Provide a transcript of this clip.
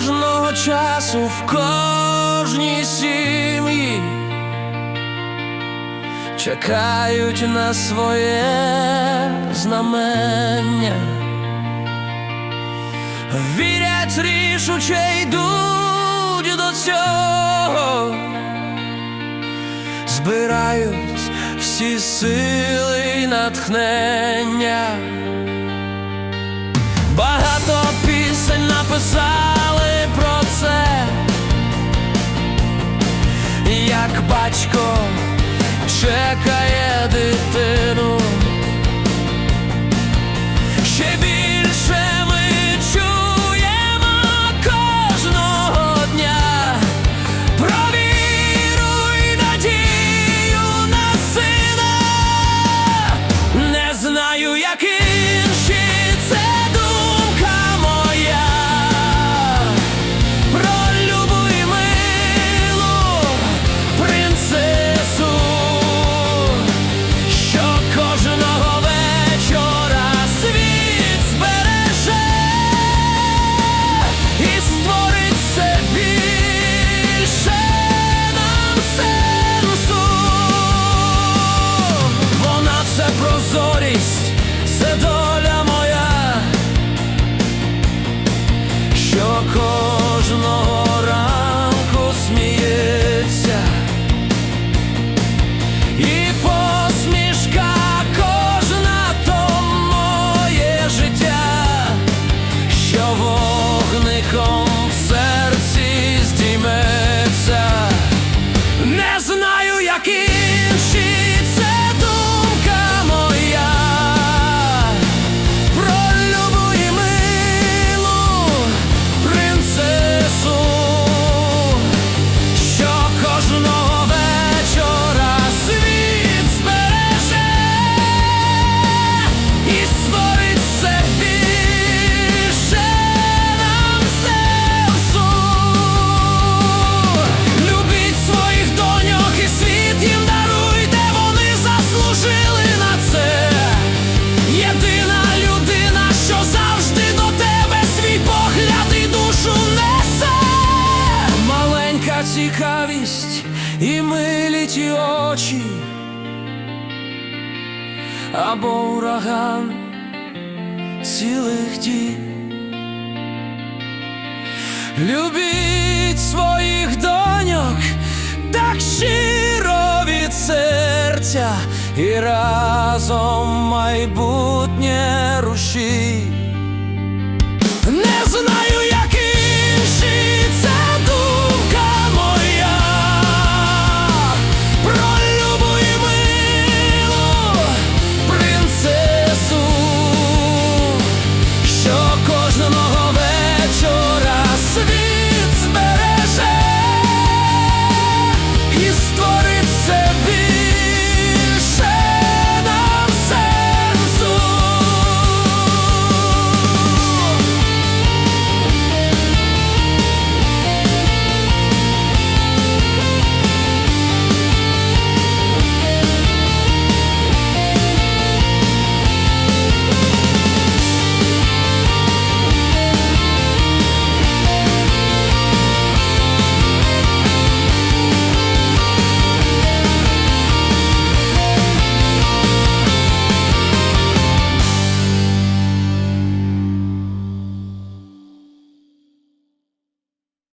кожного часу в кожній сім'ї чекають на своє знамення, вірять рішуче йдуть до цього, збирають всі сили і натхнення. батько чекає. cold. честь і милі ті або ураган цілих дій. Любіть своїх доньок, так щиро від серця і разом майбутнє рушить.